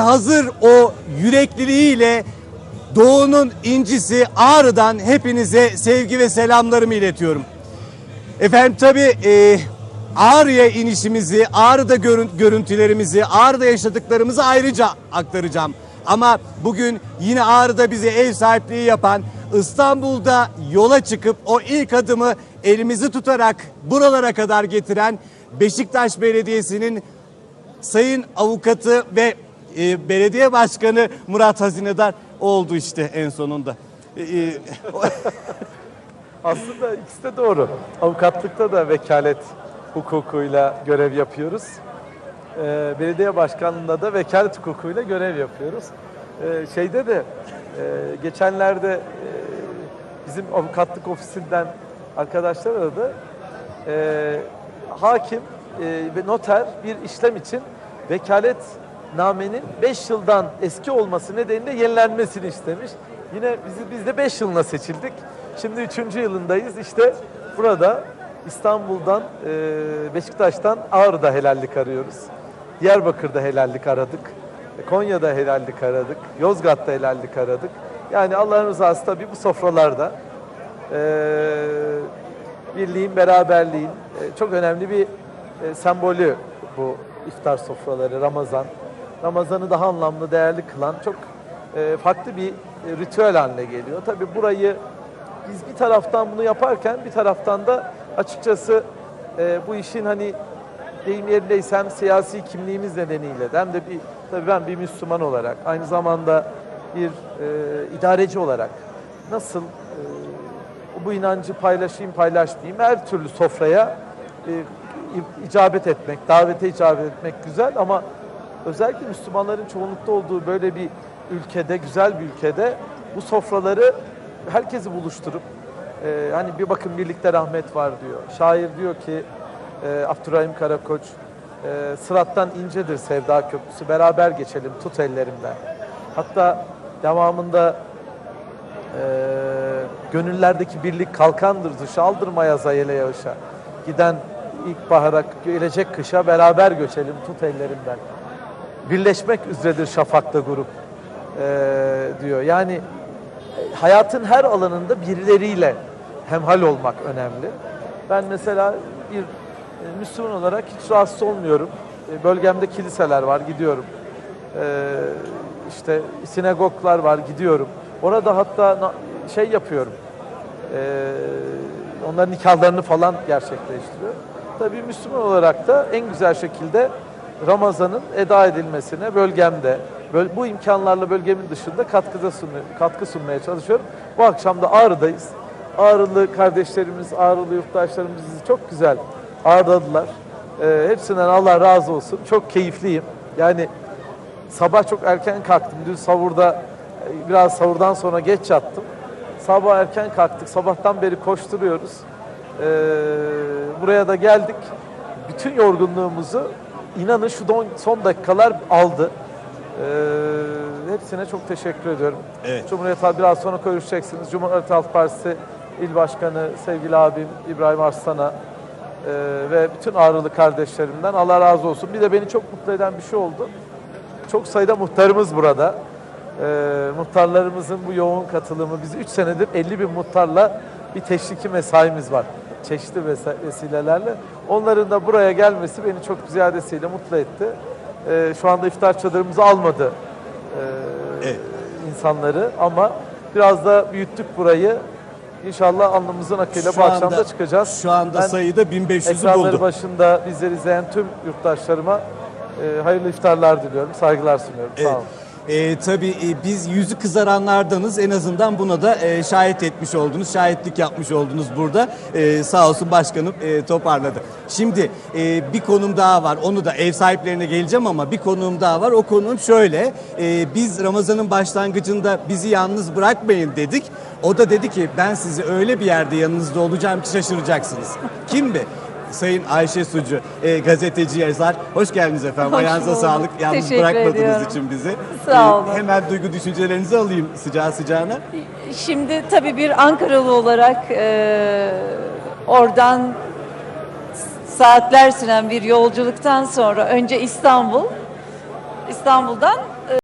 Hazır o yürekliliğiyle Doğu'nun incisi Ağrı'dan hepinize sevgi ve selamlarımı iletiyorum. Efendim tabii e, Ağrı'ya inişimizi, Ağrı'da görün- görüntülerimizi, Ağrı'da yaşadıklarımızı ayrıca aktaracağım. Ama bugün yine Ağrı'da bize ev sahipliği yapan, İstanbul'da yola çıkıp o ilk adımı elimizi tutarak buralara kadar getiren Beşiktaş Belediyesi'nin Sayın Avukatı ve e, Belediye Başkanı Murat Hazinedar oldu işte en sonunda. E, e, Aslında ikisi de doğru. Avukatlıkta da vekalet hukukuyla görev yapıyoruz. Ee, belediye başkanlığında da vekalet hukukuyla görev yapıyoruz. Ee, şeyde de e, geçenlerde e, bizim avukatlık ofisinden arkadaşlar aradı. Ee, hakim e, ve noter bir işlem için vekalet namenin 5 yıldan eski olması nedeniyle yenilenmesini istemiş. Yine bizi, biz de 5 yılına seçildik. Şimdi 3. yılındayız. İşte burada İstanbul'dan, e, Beşiktaş'tan Ağrı'da helallik arıyoruz. Diyarbakır'da helallik aradık. Konya'da helallik aradık. Yozgat'ta helallik aradık. Yani Allah'ın rızası tabii bu sofralarda e, birliğin, beraberliğin e, çok önemli bir e, sembolü bu iftar sofraları, Ramazan. Ramazan'ı daha anlamlı, değerli kılan çok e, farklı bir e, ritüel haline geliyor. Tabii burayı biz bir taraftan bunu yaparken bir taraftan da açıkçası e, bu işin hani deyim yerindeyse siyasi kimliğimiz nedeniyle de hem de bir tabii ben bir Müslüman olarak aynı zamanda bir e, idareci olarak nasıl e, bu inancı paylaşayım paylaşmayayım her türlü sofraya e, icabet etmek, davete icabet etmek güzel ama özellikle Müslümanların çoğunlukta olduğu böyle bir ülkede, güzel bir ülkede bu sofraları herkesi buluşturup e, hani bir bakın birlikte rahmet var diyor. Şair diyor ki e, Abdurrahim Karakoç e, sırattan incedir sevda köprüsü beraber geçelim tut ellerimden. Hatta devamında e, gönüllerdeki birlik kalkandır dışa aldırmaya zayele yağışa. Giden ilkbahara gelecek kışa beraber göçelim tut ellerimden. Birleşmek üzeredir şafakta grup e, diyor. Yani e, hayatın her alanında birileriyle hemhal olmak önemli. Ben mesela bir e, Müslüman olarak hiç rahatsız olmuyorum. E, Bölgemde kiliseler var, gidiyorum. E, işte sinagoglar var, gidiyorum. Orada hatta şey yapıyorum. E, onların nikahlarını falan gerçekleştiriyor. Tabii Müslüman olarak da en güzel şekilde Ramazan'ın eda edilmesine bölgemde, böl- bu imkanlarla bölgemin dışında katkıda sunmaya, katkı sunmaya çalışıyorum. Bu akşam da Ağrı'dayız. Ağrılı kardeşlerimiz, Ağrılı yurttaşlarımız bizi çok güzel ağırladılar. Ee, hepsinden Allah razı olsun. Çok keyifliyim. Yani sabah çok erken kalktım. Dün savurda e, biraz savurdan sonra geç yattım. Sabah erken kalktık. Sabahtan beri koşturuyoruz. Ee, buraya da geldik. Bütün yorgunluğumuzu inanın şu don- son dakikalar aldı. Ee, hepsine çok teşekkür ediyorum. Evet. Cumhuriyet Halk biraz sonra görüşeceksiniz. Cumhuriyet Halk Partisi İl Başkanı sevgili abim İbrahim Arslan'a e, ve bütün ağrılı kardeşlerimden Allah razı olsun. Bir de beni çok mutlu eden bir şey oldu. Çok sayıda muhtarımız burada. Ee, muhtarlarımızın bu yoğun katılımı, biz 3 senedir 50 bin muhtarla bir teşviki mesaimiz var. Çeşitli vesilelerle. Onların da buraya gelmesi beni çok ziyadesiyle mutlu etti. Ee, şu anda iftar çadırımızı almadı ee, Evet. insanları ama biraz da büyüttük burayı. İnşallah alnımızın akıyla bu akşam da çıkacağız. Şu anda Ben sayıda 1500'ü Ekranları buldu. başında bizleri izleyen tüm yurttaşlarıma e, hayırlı iftarlar diliyorum. Saygılar sunuyorum. Sağ Evet. olun. Ee, tabii e, biz yüzü kızaranlardanız. En azından buna da e, şahit etmiş oldunuz, şahitlik yapmış oldunuz burada. Ee, sağ olsun başkanım e, toparladı. Şimdi e, bir konum daha var. Onu da ev sahiplerine geleceğim ama bir konum daha var. O konum şöyle. E, biz Ramazan'ın başlangıcında bizi yalnız bırakmayın dedik. O da dedi ki ben sizi öyle bir yerde yanınızda olacağım ki şaşıracaksınız. Kimdi? Sayın Ayşe Sucu, e, gazeteci yazar. Hoş geldiniz efendim. Hoş Ayağınıza bulduk. sağlık. Yalnız Teşekkür bırakmadığınız ediyorum. için bizi. Sağ Ee, olun. Hemen duygu düşüncelerinizi alayım sıcağı sıcağına. Şimdi tabii bir Ankaralı olarak e, oradan saatler süren bir yolculuktan sonra önce İstanbul, İstanbul'dan